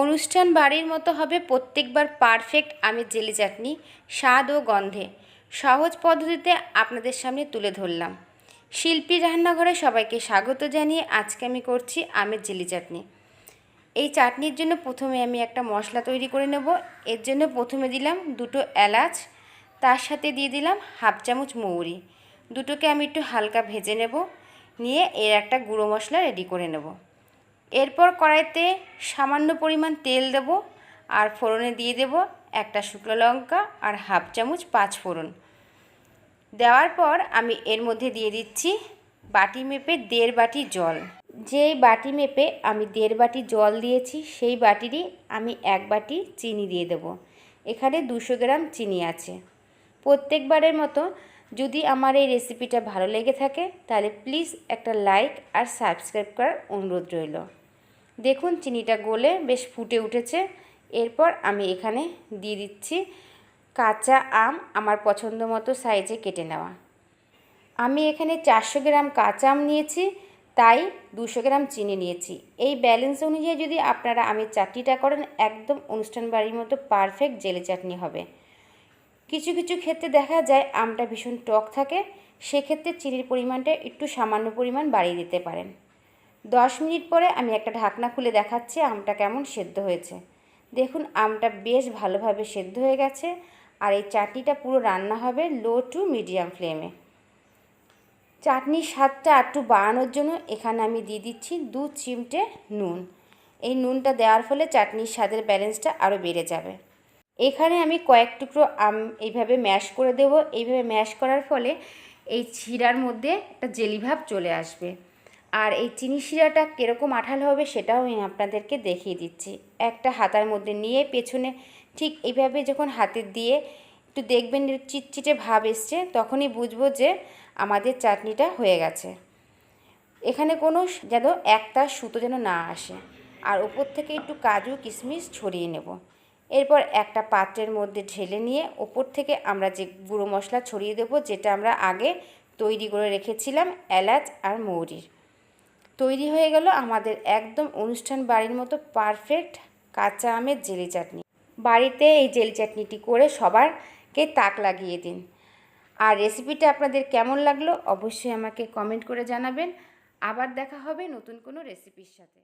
অনুষ্ঠান বাড়ির মতো হবে প্রত্যেকবার পারফেক্ট আমের জেলি চাটনি, স্বাদ ও গন্ধে। সহজ পদ্ধতিতে আপনাদের সামনে তুলে ধরলাম। শিল্পী রান্নাঘরে সবাইকে স্বাগত জানিয়ে আজকে আমি করছি আমের জেলি চাটনি। এই চাটনির জন্য প্রথমে আমি একটা মশলা তৈরি করে নেব। এর জন্য প্রথমে দিলাম দুটো এলাচ, তার সাথে দিয়ে দিলাম হাফ চামচ মৌরি। দুটোকে আমি একটু হালকা ভেজে নেব। নিয়ে এর একটা গুঁড়ো মশলা রেডি করে নেব। এরপর কড়াইতে সামান্য পরিমাণ তেল দেব আর ফোড়নে দিয়ে দেব একটা শুকনো লঙ্কা আর হাফ চামচ পাঁচ ফোড়ন। দেওয়ার পর আমি এর মধ্যে দিয়ে দিচ্ছি বাটি মেপে দেড় বাটি জল। যেই বাটি মেপে আমি দেড় বাটি জল দিয়েছি, সেই বাটিরই আমি এক বাটি চিনি দিয়ে দেব। এখানে দুশো গ্রাম চিনি আছে। প্রত্যেকবারের মতো যদি আমার এই রেসিপিটা ভালো লেগে থাকে, তাহলে প্লিজ একটা লাইক আর সাবস্ক্রাইব করার অনুরোধ রইল। দেখুন চিনিটা গলে বেশ ফুটে উঠেছে। এরপর আমি এখানে দিয়ে দিচ্ছি কাঁচা আম আমার পছন্দ মতো সাইজে কেটে নেওয়া। আমি এখানে চারশো গ্রাম কাঁচা আম নিয়েছি, তাই দুশো গ্রাম চিনি নিয়েছি। এই ব্যালেন্স অনুযায়ী যদি আপনারা আমের চাটনিটা করেন, একদম অনুষ্ঠান বাড়ির মতো পারফেক্ট জেলে চাটনি হবে। কিছু কিছু ক্ষেত্রে দেখা যায় আমটা ভীষণ টক থাকে, সেক্ষেত্রে চিনির পরিমাণটা একটু সামান্য পরিমাণ বাড়িয়ে দিতে পারেন। দশ মিনিট পরে আমি একটা ঢাকনা খুলে দেখাচ্ছি, আমটা কেমন সেদ্ধ হয়েছে। দেখুন, আমটা বেশ ভালোভাবে সেদ্ধ হয়ে গেছে আর এই চাটনিটা পুরো রান্না হবে লো টু মিডিয়াম ফ্লেমে। চাটনির স্বাদটা একটু বাড়ানোর জন্য এখানে আমি দিয়ে দিচ্ছি দু চিমটে নুন। এই নুনটা দেওয়ার ফলে চাটনির স্বাদের ব্যালেন্সটা আরও বেড়ে যাবে। এখানে আমি কয়েক টুকরো আম এইভাবে ম্যাশ করে দেব। এইভাবে ম্যাশ করার ফলে এই শিরার মধ্যে একটা জেলি ভাব চলে আসবে। আর এই চিনি শিরাটা কীরকম আঠালো হবে সেটাও আমি আপনাদেরকে দেখিয়ে দিচ্ছি। একটা হাতার মধ্যে নিয়ে পেছনে ঠিক এইভাবে যখন হাতে দিয়ে একটু দেখবেন চিটচিটে ভাব এসছে, তখনই বুঝব যে আমাদের চাটনিটা হয়ে গেছে। এখানে কোনো যেন একটা সুতো যেন না আসে। আর ওপর থেকে একটু কাজু, কিশমিশ ছড়িয়ে নেব। এরপর একটা পাত্রের মধ্যে ঢেলে নিয়ে ওপর থেকে আমরা যে গুঁড়ো মশলা ছড়িয়ে দেবো, যেটা আমরা আগে তৈরি করে রেখেছিলাম, এলাচ আর মৌরির। তৈরি হয়ে গেল আমাদের একদম অনুষ্ঠান বাড়ির মতো পারফেক্ট কাঁচা আমের জেলি চাটনি। বাড়িতে এই জেলি চাটনিটি করে সবারকে তাক লাগিয়ে দিন। আর রেসিপিটা আপনাদের কেমন লাগল অবশ্যই আমাকে কমেন্ট করে জানাবেন। আবার দেখা হবে নতুন কোনো রেসিপির সাথে।